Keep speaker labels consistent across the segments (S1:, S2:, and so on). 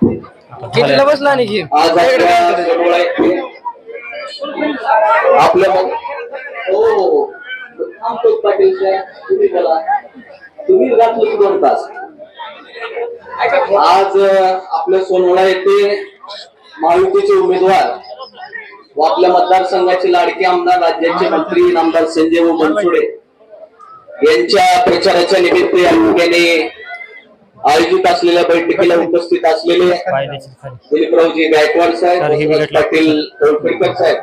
S1: कितीला बसला आणि की
S2: आज आपल्या मग हो. हो तुम्ही तुम्ही दोन तास आज आपल्या सोनवळा येथे महायुतीचे उमेदवार व आपल्या मतदारसंघाचे लाडके आमदार राज्याचे मंत्री नामदार संजय व बनसोडे यांच्या प्रचाराच्या निमित्त या आयोजित असलेल्या बैठकीला उपस्थित असलेले दिलीपरावजी गायकवाड साहेब. पाटील तोडकरकर साहेब.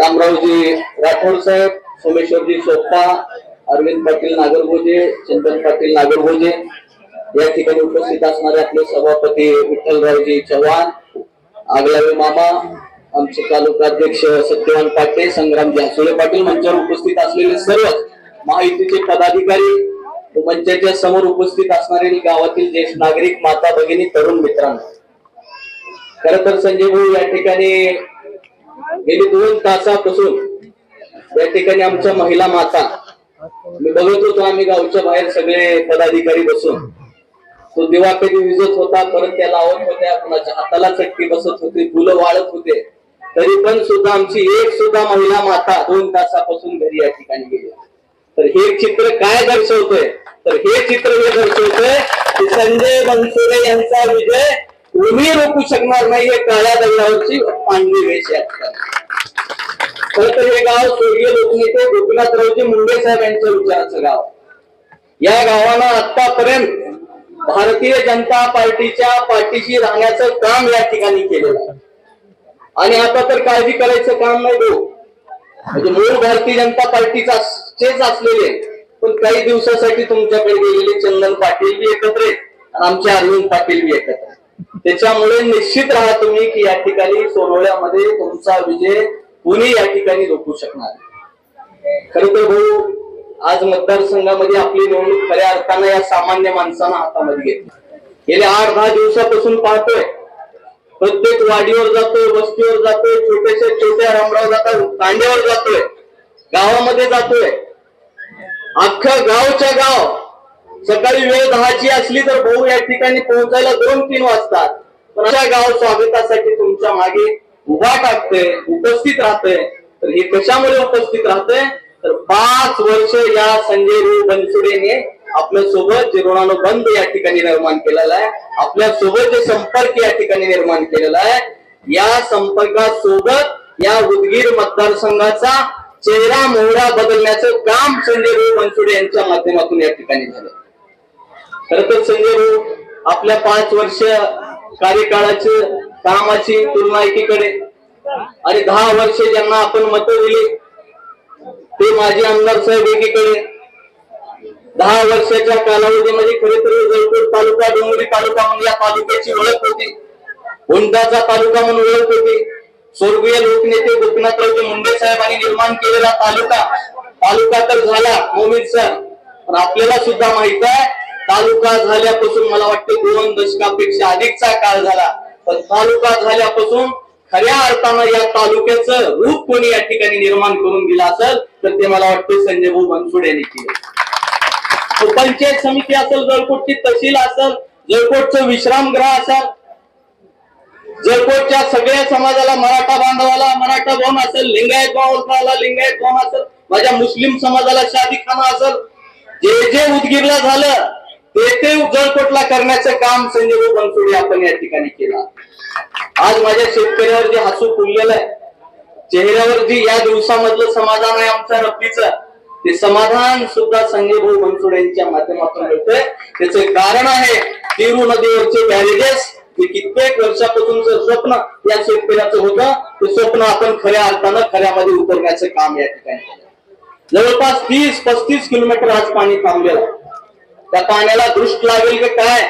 S2: रामरावजी राठोड साहेब सोमेश्वरजी सोप्पा अरविंद पाटील नागरगोजे चंदन पाटील नागरगोजे या ठिकाणी उपस्थित असणारे आपले सभापती विठ्ठलरावजी चव्हाण आगलावे मामा आमचे तालुकाध्यक्ष सत्यवान पाटील संग्रामजी हसोळे पाटील मंचावर उपस्थित असलेले सर्व महायुतीचे पदाधिकारी मंचाच्या समोर उपस्थित असणारे गावातील ज्येष्ठ नागरिक माता भगिनी तरुण मित्रांनो. खर तर संजय भाऊ या ठिकाणी गेली दोन तासापासून या ठिकाणी आमच्या महिला माता मी बघत होतो आम्ही गावच्या बाहेर सगळे पदाधिकारी बसून. तो दिवा कधी विजत होता परत त्या लावत होत्या कुणाच्या हाताला चटकी बसत होती फुलं वाळत होते. तरी पण सुद्धा आमची एक सुद्धा महिला माता दोन तासापासून घरी या ठिकाणी गेली. तर हे चित्र काय दर्शवतोय? तर हे चित्र हे दर्शवतोय की संजय बनसोडे यांचा विजय. कोणी रोखू शकणार नाही हे काळ्या दगडावरची पांढरी वेश खर तर हे गाव स्वर्गीय लोकनेते गोपीनाथरावजी मुंडे साहेब यांच्या विचाराचं गाव. या गावानं आतापर्यंत भारतीय जनता पार्टीच्या पाठीशी राहण्याचं काम या ठिकाणी केलेलं आहे. आणि आता तर काळजी करायचं काम नाही म्हणजे मूळ भारतीय जनता पार्टीचा चेच असलेले. पण काही दिवसासाठी तुमच्याकडे गेलेले चंदन पाटील बी एकत्र आणि आमचे अरविंद पाटील बी एकत्र त्याच्यामुळे निश्चित राहा तुम्ही की या ठिकाणी सोरोळ्यामध्ये तुमचा विजय कुणी या ठिकाणी रोखू शकणार? खर तर भाऊ आज मतदारसंघामध्ये आपली निवडणूक खऱ्या अर्थानं या सामान्य माणसानं हातामध्ये घेतली. गेल्या आठ दहा दिवसापासून पाहतोय. प्रत्येक वाडीवर जातोय वस्तीवर जातो छोट्याशा छोट्या रामराव जाता तांड्यावर जातोय. गावामध्ये जातोय. अख्खं गावच्या गाव सकाळी वेळ दहाची असली तर भाऊ या ठिकाणी पोहोचायला दोन तीन वाजतात पण अशा गाव स्वागतासाठी तुमच्या मागे उभा टाकतोय उपस्थित राहतोय. तर हे कशामुळे उपस्थित राहतोय? तर पाच वर्ष या संजय भाऊ बनसुडेने आपल्यासोबत जे ऋणानुबंध या ठिकाणी निर्माण केलेला आहे आपल्यासोबत जे संपर्क या ठिकाणी निर्माण केलेला आहे या संपर्कासोबत या उदगीर मतदारसंघाचा चेहरा मोहरा बदलण्याचं काम संजय भाऊ बनसोडे यांच्या माध्यमातून या ठिकाणी झालं. खर तर संजय भाऊ आपल्या पाच वर्ष कार्यकाळाची कामाची तुलना एकीकडे आणि दहा वर्ष ज्यांना आपण मत दिली ते माजी आमदार साहेब एकीकडे. दहा वर्षाच्या कालावधीमध्ये खरे तर जळकोट तालुका डोंगरी तालुका म्हणून या तालुक्याची ओळख होती. हुंडाचा तालुका म्हणून ओळख होती. स्वर्गीय लोकनेते गोपीनाथरावजी मुंडे साहेबांनी निर्माण केलेला तालुका तालुका तर झाला मोमीद सर. पण आपल्याला सुद्धा माहीत आहे तालुका झाल्यापासून मला वाटतं दोन दशकापेक्षा अधिकचा काळ झाला. पण तालुका झाल्यापासून खऱ्या अर्थानं या तालुक्याचं रूप कोणी या ठिकाणी निर्माण करून दिलं असेल तर ते मला वाटतं संजय भाऊ बनसोड यांनी केलं. तो पंचायत समिती असेल जळकोटची तहसील असेल जळकोटचं विश्रामगृह असेल जळकोटच्या सगळ्या समाजाला मराठा बांधवाला मराठा भवन असेल लिंगायत बावळकाला लिंगायत भवन असेल माझ्या मुस्लिम समाजाला शादी खाना असेल. जे जे उदगीरला झालं ते ते जळकोटला करण्याचं काम संजय भाऊ बनसोडे आपण या ठिकाणी केला. आज माझ्या शेतकऱ्यावर जे हसू फुललेलं आहे चेहऱ्यावर जी या दिवसामधलं समाधान आहे आमच्या रब्बीचं ते समाधान सुद्धा संजय भाऊ बनसोडे यांच्या माध्यमातून मिळतंय. त्याचं कारण आहे तिरू नदीवरचे बॅरेजेस ते कित्येक वर्षापासूनच स्वप्न या शेतकऱ्याचं होतं ते स्वप्न आपण खऱ्या अर्थानं खऱ्यामध्ये उतरण्याचं काम या ठिकाणी जवळपास तीस पस्तीस किलोमीटर आज पाणी थांबलेलं त्या पाण्याला दृष्ट लागेल की काय?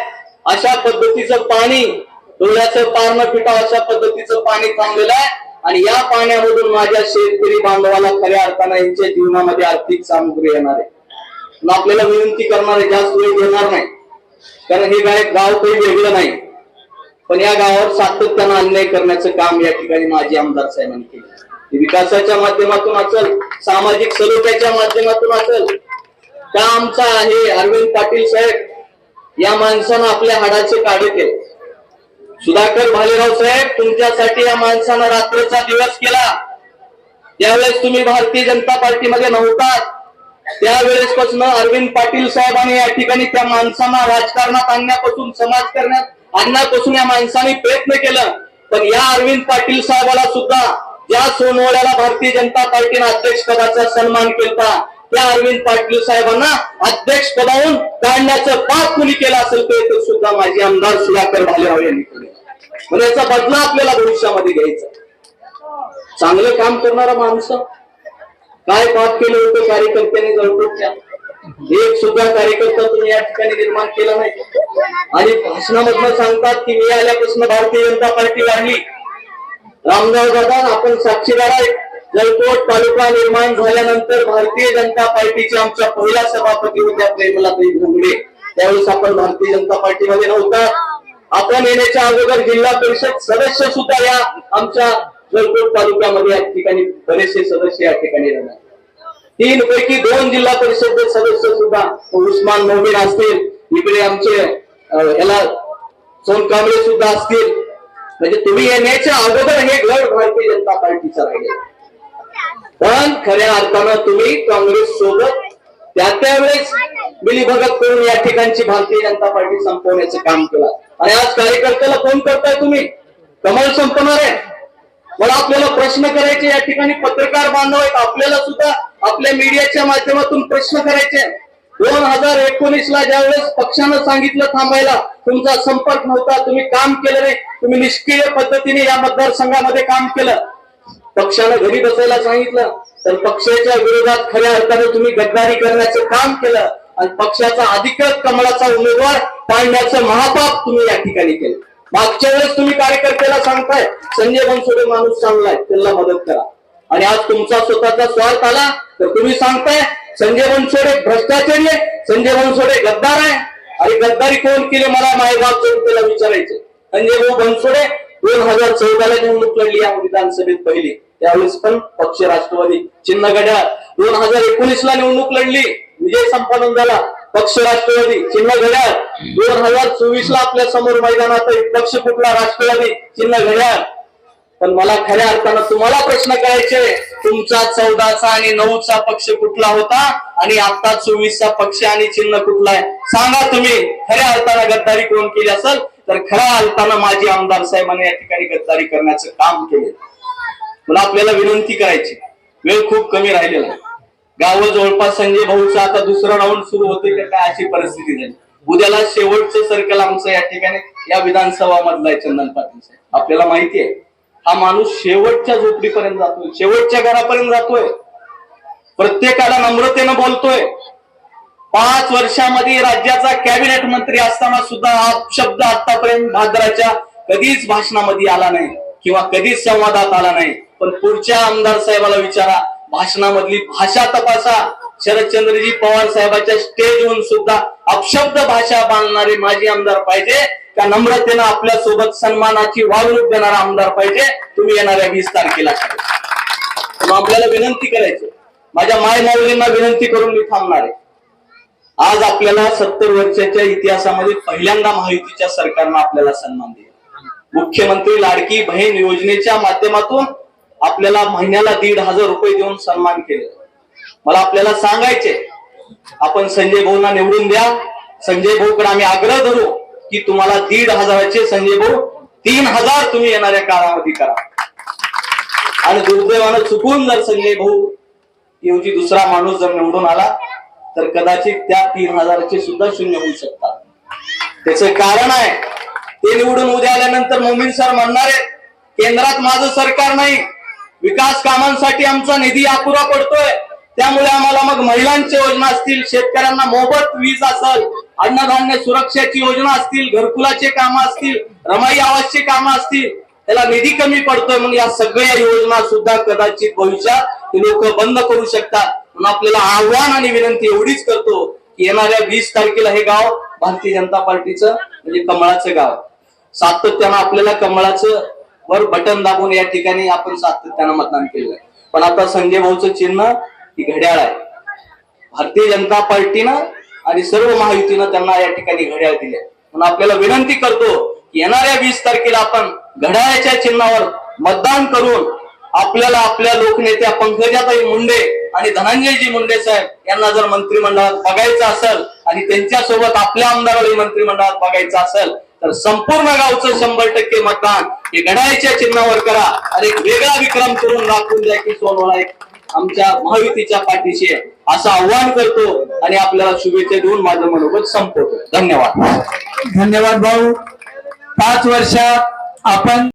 S2: अशा पद्धतीचं पाणी डोळ्याचं पार न अशा पद्धतीचं पाणी थांबलेलं आहे. आणि या पाण्यामधून माझ्या शेतकरी बांधवाला खऱ्या अर्थानं यांच्या जीवनामध्ये आर्थिक सामग्री येणार आहे. आपल्याला विनंती करणार आहे जास्त वेळ घेणार नाही. कारण हे गाय गाव काही वेगळं नाही. पण या गावावर सातत्यानं अन्याय करण्याचं काम या ठिकाणी माजी आमदार साहेबांनी केलं. विकासाच्या माध्यमातून असेल सामाजिक सलोख्याच्या माध्यमातून असेल का आमचा आहे अरविंद पाटील साहेब? या माणसानं आपल्या हाडाचे काढे केले. सुधाकर भालेराव साहेब तुमच्यासाठी या माणसानं रात्रीचा दिवस केला. त्यावेळेस तुम्ही भारतीय जनता पार्टीमध्ये नव्हतात त्यावेळेस पासून अरविंद पाटील साहेबांनी या ठिकाणी त्या माणसांना राजकारणात आणण्यापासून समाज करण्यात अन्नापासून या माणसाने प्रयत्न केलं. पण या अरविंद पाटील साहेबाला सुद्धा ज्या सोनवड्याला भारतीय जनता पार्टीने अध्यक्ष पदाचा सन्मान केला त्या अरविंद पाटील साहेबांना अध्यक्ष पदावरून काढण्याचं पाप कुणी केलं असेल ते तर सुद्धा माझे आमदार सुधाकर भालेराव यांनी केले. याचा बदला आपल्याला भविष्यामध्ये घ्यायचा चांगलं काम करणारा माणसं. काय पाप केलं होतं कार्यकर्त्यांनी जळकोटच्या? एक सुद्धा कार्यकर्ता तुम्ही या ठिकाणी निर्माण केला नाही. आणि भाषणामधन सांगतात की मी आल्यापासून भारतीय जनता पार्टी वाढली रामदास दादा आपण साक्षीदार आहे जळकोट तालुका निर्माण झाल्यानंतर भारतीय जनता पार्टीचे आमच्या पहिल्या सभापती होत्या प्रेमलाताई भोंगडे त्यावेळेस आपण भारतीय जनता पार्टीमध्ये नव्हता. आपण येण्याच्या अगोदर जिल्हा परिषद सदस्य सुद्धा या आमच्या जळकोट तालुक्यामध्ये या ठिकाणी बरेचसे सदस्य या ठिकाणी राहणार. तीन पैकी दोन जिल्हा परिषद सदस्य सुद्धा उस्मान मोमीन असतील. इकडे आमचे याला सोन कांबळे सुद्धा असतील. म्हणजे तुम्ही येण्याच्या अगोदर हे गड भारतीय जनता पार्टीचं राहिले. पण खऱ्या अर्थानं तुम्ही काँग्रेस सोबत त्या त्यावेळेस मिलीभगत करून या ठिकाणची भारतीय जनता पार्टी संपवण्याचं काम केलं. आणि आज कार्यकर्त्याला फोन करताय तुम्ही. कमल संपणार आहे. मला आपल्याला प्रश्न करायचे या ठिकाणी पत्रकार बांधव आहेत. आपल्याला सुद्धा आपल्या मीडियाच्या माध्यमातून प्रश्न करायचे. दोन हजार एकोणीस ला ज्यावेळेस पक्षानं सांगितलं थांबायला तुमचा संपर्क नव्हता तुम्ही काम केलं नाही तुम्ही निष्क्रिय पद्धतीने या मतदारसंघामध्ये काम केलं. पक्षानं घरी बसायला सांगितलं तर पक्षाच्या विरोधात खऱ्या अर्थाने तुम्ही गद्दारी करण्याचं काम केलं आणि पक्षाचा अधिकृत कमळाचा उमेदवार पाळण्याचं महापाप तुम्ही या ठिकाणी केलं. मागच्या वेळेस तुम्ही कार्यकर्त्याला सांगताय संजय बनसोडे माणूस चांगलाय त्याला मदत करा. आणि आज तुमचा स्वतःचा स्वार्थ आला तर तुम्ही सांगताय संजय बनसोडे भ्रष्टाचारी आहे संजय बनसोडे गद्दार आहे. आणि गद्दारी कोण केली मला मायबाप जनतेला विचारायचं? संजय भाऊ बनसोडे दोन हजार चौदाला निवडणूक लढली या विधानसभेत पहिली. त्यावेळेस पण पक्ष राष्ट्रवादी. चिन्ह घड्याळ दोन हजार एकोणीस ला निवडणूक लढली. विजय संपादन झाला पक्ष राष्ट्रवादी. चिन्ह घड्याळ दोन हजार चोवीस ला आपल्यासमोर मैदानात पक्ष कुठला राष्ट्रवादी. चिन्ह घड्याळ पण मला खऱ्या अर्थानं तुम्हाला प्रश्न करायचे तुमचा चौदाचा आणि नऊचा पक्ष कुठला होता? आणि आता चोवीसचा पक्ष आणि चिन्ह कुठला आहे? सांगा तुम्ही. खऱ्या अर्थानं गद्दारी कोण केली असेल? तर खऱ्या अर्थानं माझी आमदार साहेबांनी या ठिकाणी गद्दारी करण्याचं काम केले. मला आपल्याला विनंती करायची वेळ खूप कमी राहिलेला आहे. गाव जवळपास संजय भाऊचा आता दुसरं राऊंड सुरू होते का काय अशी परिस्थिती झाली. उद्याला शेवटचं सर्कल आमचं या ठिकाणी या विधानसभा मधला आहे चंदन पाटील साहेब आपल्याला माहिती आहे. हा माणूस शेवटच्या झोपडीपर्यंत जातोय. शेवटच्या घरापर्यंत जातोय. प्रत्येकाला नम्रतेनं बोलतोय. पाच वर्षामध्ये राज्याचा कॅबिनेट मंत्री असताना सुद्धा हा शब्द आतापर्यंत भाद्राच्या कधीच भाषणामध्ये आला नाही किंवा कधीच संवादात आला नाही. पण पुढच्या आमदार साहेबाला विचारा. भाषणामधली भाषा तपासा. शरदचंद्रजी पवार साहेबाच्या स्टेजवरून सुद्धा अपशब्द भाषा बांधणारे माजी आमदार पाहिजे. त्या नम्रतेनं आपल्यासोबत सन्मानाची वागणूक देणारा आमदार पाहिजे. तुम्ही येणाऱ्या वीस तारखेला मग आपल्याला विनंती करायची. माझ्या माय माऊलींना विनंती करून मी थांबणार आहे. आज आपल्याला सत्तर वर्षाच्या इतिहासामध्ये पहिल्यांदा महायुतीच्या सरकारनं आपल्याला सन्मान दिला. मुख्यमंत्री लाडकी बहीण योजनेच्या माध्यमातून आपल्याला महिन्याला दीड हजार रुपये देऊन सन्मान केले. मला आपल्याला सांगायचे आपण संजय भाऊंना निवडून द्या. संजय भाऊकडे आम्ही आग्रह धरू. की तुम्हाला दीड हजाराचे संजय भाऊ तीन हजार तुम्ही येणाऱ्या काळामध्ये करा. आणि दुर्दैवानं चुकून जर संजय भाऊ ऐवजी दुसरा माणूस जर निवडून आला तर कदाचित त्या तीन हजाराचे सुद्धा शून्य होऊ शकतात. त्याच कारण आहे ते निवडून उद्या आल्यानंतर मोमीन सर म्हणणार आहेत केंद्रात माझं सरकार नाही विकास कामांसाठी आमचा निधी अपुरा पडतोय त्यामुळे आम्हाला मग महिलांच्या योजना असतील शेतकऱ्यांना मोफत वीज असेल अन्नधान्य सुरक्षाची योजना असतील घरकुलाचे कामं असतील रमाई आवाजचे कामं असतील त्याला निधी कमी पडतोय मग या सगळ्या योजना सुद्धा कदाचित भविष्यात लोक बंद करू शकतात. म्हणून आपल्याला आव्हान आणि विनंती एवढीच करतो की येणाऱ्या वीस तारखेला हे गाव भारतीय जनता पार्टीचं म्हणजे कमळाचं गाव. सातत्यानं आपल्याला कमळाचं वर बटन दाबून या ठिकाणी आपण सातत्यानं मतदान केलं पण आता संजय भाऊचं चिन्ह ही घड्याळ आहे. भारतीय जनता पार्टीनं आणि सर्व महायुतीनं त्यांना या ठिकाणी घड्याळ दिले. म्हणून आपल्याला विनंती करतो येणाऱ्या वीस तारखेला आपण घड्याळ्याच्या चिन्हावर मतदान करून आपल्याला आपल्या लोकनेत्या पंकजाताई मुंडे आणि धनंजयजी मुंडे साहेब यांना जर मंत्रिमंडळात बघायचं असेल आणि त्यांच्यासोबत आपल्या आमदारालाही मंत्रिमंडळात बघायचं असेल तर संपूर्ण गावचं शंभर टक्के मतदान हे घड्याळ्याच्या चिन्हावर करा. आणि एक वेगळा विक्रम करून दाखवून द्या की सोनवळा एक आमच्या महायुतीच्या पाठीशी आहे. असं आव्हान करतो आणि आपल्याला शुभेच्छा देऊन माझं मनोगत संपवतो. धन्यवाद.
S1: धन्यवाद भाऊ. पाच वर्षात आपण